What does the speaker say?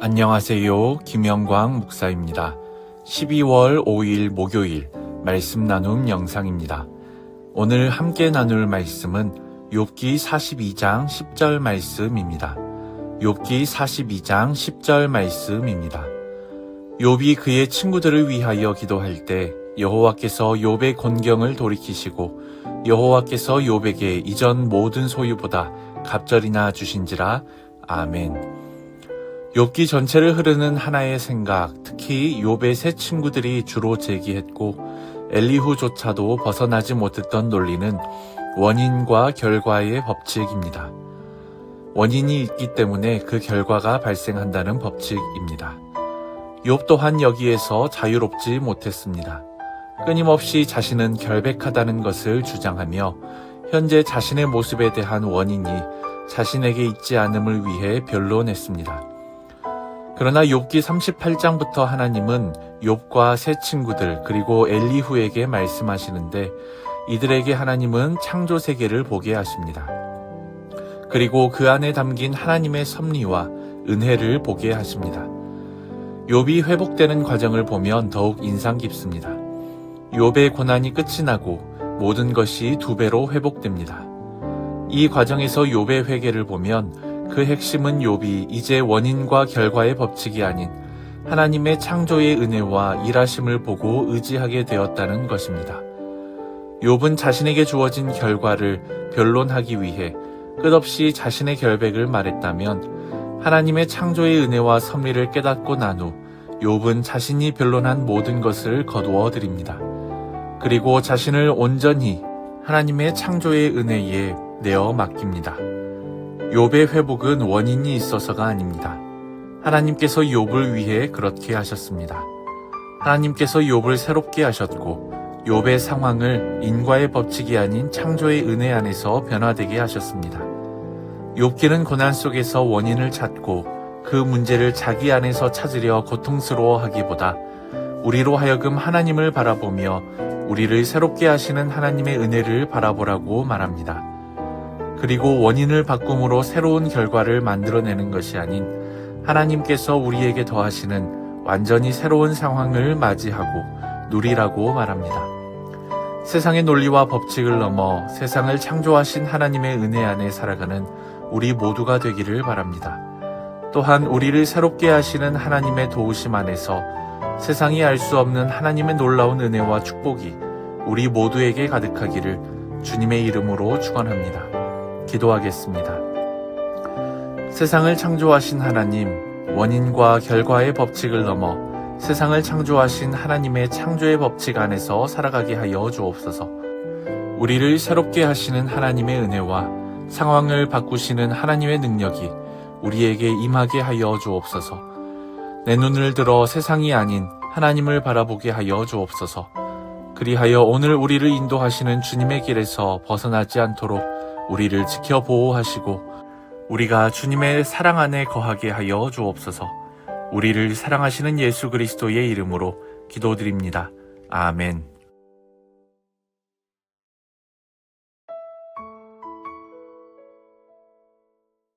안녕하세요. 김영광 목사입니다. 12월 5일 목요일 말씀 나눔 영상입니다. 오늘 함께 나눌 말씀은 욥기 42장 10절 말씀입니다. 욥기 42장 10절 말씀입니다. 욥이 그의 친구들을 위하여 기도할 때 여호와께서 욥의 곤경을 돌이키시고 여호와께서 욥에게 이전 모든 소유보다 갑절이나 주신지라 아멘. 욥기 전체를 흐르는 하나의 생각, 특히 욥의 세 친구들이 주로 제기했고 엘리후조차도 벗어나지 못했던 논리는 원인과 결과의 법칙입니다. 원인이 있기 때문에 그 결과가 발생한다는 법칙입니다. 욥 또한 여기에서 자유롭지 못했습니다. 끊임없이 자신은 결백하다는 것을 주장하며 현재 자신의 모습에 대한 원인이 자신에게 있지 않음을 위해 변론했습니다. 그러나 욥기 38장부터 하나님은 욥과 세 친구들 그리고 엘리후에게 말씀하시는데 이들에게 하나님은 창조 세계를 보게 하십니다. 그리고 그 안에 담긴 하나님의 섭리와 은혜를 보게 하십니다. 욥이 회복되는 과정을 보면 더욱 인상 깊습니다. 욥의 고난이 끝이 나고 모든 것이 두 배로 회복됩니다. 이 과정에서 욥의 회개를 보면 그 핵심은 욥이 이제 원인과 결과의 법칙이 아닌 하나님의 창조의 은혜와 일하심을 보고 의지하게 되었다는 것입니다. 욥은 자신에게 주어진 결과를 변론하기 위해 끝없이 자신의 결백을 말했다면 하나님의 창조의 은혜와 섭리를 깨닫고 난 후 욥은 자신이 변론한 모든 것을 거두어 드립니다. 그리고 자신을 온전히 하나님의 창조의 은혜에 내어 맡깁니다. 욥의 회복은 원인이 있어서가 아닙니다. 하나님께서 욥을 위해 그렇게 하셨습니다. 하나님께서 욥을 새롭게 하셨고 욥의 상황을 인과의 법칙이 아닌 창조의 은혜 안에서 변화되게 하셨습니다. 욥기는 고난 속에서 원인을 찾고 그 문제를 자기 안에서 찾으려 고통스러워하기보다 우리로 하여금 하나님을 바라보며 우리를 새롭게 하시는 하나님의 은혜를 바라보라고 말합니다. 그리고 원인을 바꿈으로 새로운 결과를 만들어내는 것이 아닌 하나님께서 우리에게 더하시는 완전히 새로운 상황을 맞이하고 누리라고 말합니다. 세상의 논리와 법칙을 넘어 세상을 창조하신 하나님의 은혜 안에 살아가는 우리 모두가 되기를 바랍니다. 또한 우리를 새롭게 하시는 하나님의 도우심 안에서 세상이 알 수 없는 하나님의 놀라운 은혜와 축복이 우리 모두에게 가득하기를 주님의 이름으로 축원합니다. 기도하겠습니다. 세상을 창조하신 하나님, 원인과 결과의 법칙을 넘어 세상을 창조하신 하나님의 창조의 법칙 안에서 살아가게 하여 주옵소서. 우리를 새롭게 하시는 하나님의 은혜와 상황을 바꾸시는 하나님의 능력이 우리에게 임하게 하여 주옵소서. 내 눈을 들어 세상이 아닌 하나님을 바라보게 하여 주옵소서. 그리하여 오늘 우리를 인도하시는 주님의 길에서 벗어나지 않도록 우리를 지켜 보호하시고 우리가 주님의 사랑 안에 거하게 하여 주옵소서. 우리를 사랑하시는 예수 그리스도의 이름으로 기도드립니다. 아멘.